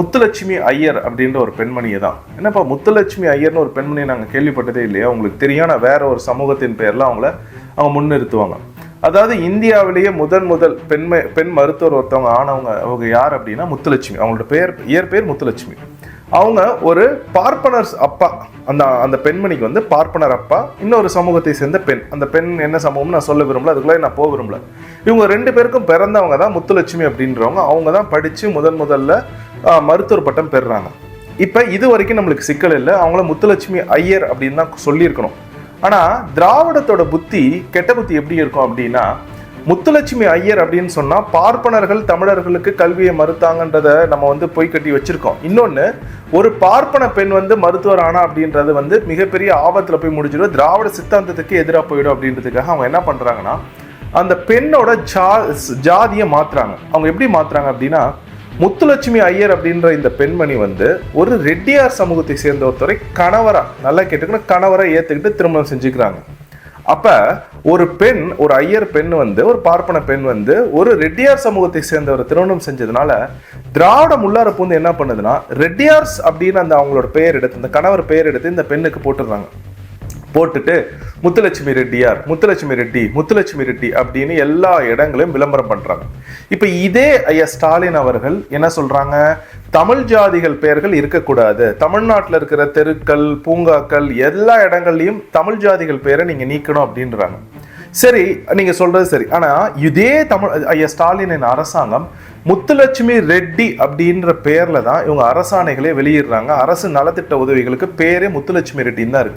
முத்துலட்சுமி ஐயர் அப்படின்ற ஒரு பெண்மணியை தான். என்னப்பா முத்துலட்சுமி ஐயர்னு ஒரு பெண்மணியை நாங்கள் கேள்விப்பட்டதே இல்லையா? உங்களுக்கு தெரியும் நான் வேற ஒரு சமூகத்தின் பேர்ல அவங்கள அவங்க முன்னிறுத்துவாங்க. அதாவது இந்தியாவிலேயே முதன் முதல் பெண்மை பெண் மருத்துவர் ஒருத்தவங்க ஆனவங்க அவங்க யார் அப்படின்னா முத்துலட்சுமி. அவங்களோட பேர் இயற்பெயர் முத்துலட்சுமி. அவங்க ஒரு பார்ப்பனர்ஸ் அப்பா. அந்த அந்த பெண்மணிக்கு வந்து பார்ப்பனர் அப்பா இன்னொரு சமூகத்தை சேர்ந்த பெண். அந்த பெண் என்ன சமூகம்னு நான் சொல்ல விரும்பல அதுக்குள்ளே நான் போக விரும்பல. இவங்க ரெண்டு பேருக்கும் பிறந்தவங்க தான் முத்துலட்சுமி அப்படின்றவங்க. அவங்க தான் படித்து முதன் முதல்ல மருத்துவர் பட்டம் பெறுறாங்க. இப்போ இது வரைக்கும் நம்மளுக்கு சிக்கல் இல்லை. அவங்கள முத்துலட்சுமி ஐயர் அப்படின்னு தான் சொல்லியிருக்கணும். ஆனால் திராவிடத்தோட புத்தி கெட்ட புத்தி எப்படி இருக்கும் அப்படின்னா முத்துலட்சுமி ஐயர் அப்படின்னு சொன்னால் பார்ப்பனர்கள் தமிழர்களுக்கு கல்வியை மறுத்தாங்கன்றத நம்ம வந்து பொய் கட்டி வச்சிருக்கோம். இன்னொன்னு ஒரு பார்ப்பன பெண் வந்து மருத்துவர் ஆனா அப்படின்றது வந்து மிகப்பெரிய ஆபத்தில் போய் முடிஞ்சிடும். திராவிட சித்தாந்தத்துக்கு எதிராக போயிடும் அப்படின்றதுக்காக அவங்க என்ன பண்றாங்கன்னா அந்த பெண்ணோட ஜா ஜாதியை மாத்துறாங்க. அவங்க எப்படி மாத்துறாங்க அப்படின்னா முத்துலட்சுமி ஐயர் அப்படின்ற இந்த பெண்மணி வந்து ஒரு ரெட்டியார் சமூகத்தை சேர்ந்த ஒருத்தரை கணவரா நல்லா கேட்டுக்கணும் கணவரை ஏத்துக்கிட்டு திருமணம் செஞ்சுக்கிறாங்க. அப்ப ஒரு பெண் ஒரு ஐயர் பெண் வந்து ஒரு பார்ப்பன பெண் வந்து ஒரு ரெட்டியார் சமூகத்தை சேர்ந்தவர் திருமணம் செஞ்சதுனால திராவிடம் முள்ளார பூந்து என்ன பண்ணுதுன்னா ரெட்டியார்ஸ் அப்படின்னு அந்த அவங்களோட பெயர் எடுத்து இந்த கணவர் பெயர் எடுத்து இந்த பெண்ணுக்கு போட்டுடுறாங்க. போட்டுட்டு முத்துலட்சுமி ரெட்டியார் முத்துலட்சுமி ரெட்டி முத்துலட்சுமி ரெட்டி அப்படின்னு எல்லா இடங்களையும் விளம்பரம் பண்றாங்க. இப்ப இதே ஐயா ஸ்டாலின் அவர்கள் என்ன சொல்றாங்க? தமிழ் ஜாதிகள் பெயர்கள் இருக்கக்கூடாது. தமிழ்நாட்டில் இருக்கிற தெருக்கள் பூங்காக்கள் எல்லா இடங்கள்லையும் தமிழ் ஜாதிகள் பெயரை நீங்க நீக்கணும் அப்படின்றாங்க. சரி நீங்க சொல்றது சரி. ஆனா இதே தமிழ் ஐயா ஸ்டாலினின் அரசாங்கம் முத்துலட்சுமி ரெட்டி அப்படின்ற பேர்ல தான் இவங்க அரசாணைகளே வெளியிடுறாங்க. அரசு நலத்திட்ட உதவிகளுக்கு பேரே முத்துலட்சுமி ரெட்டின்னு தான் இருக்கு.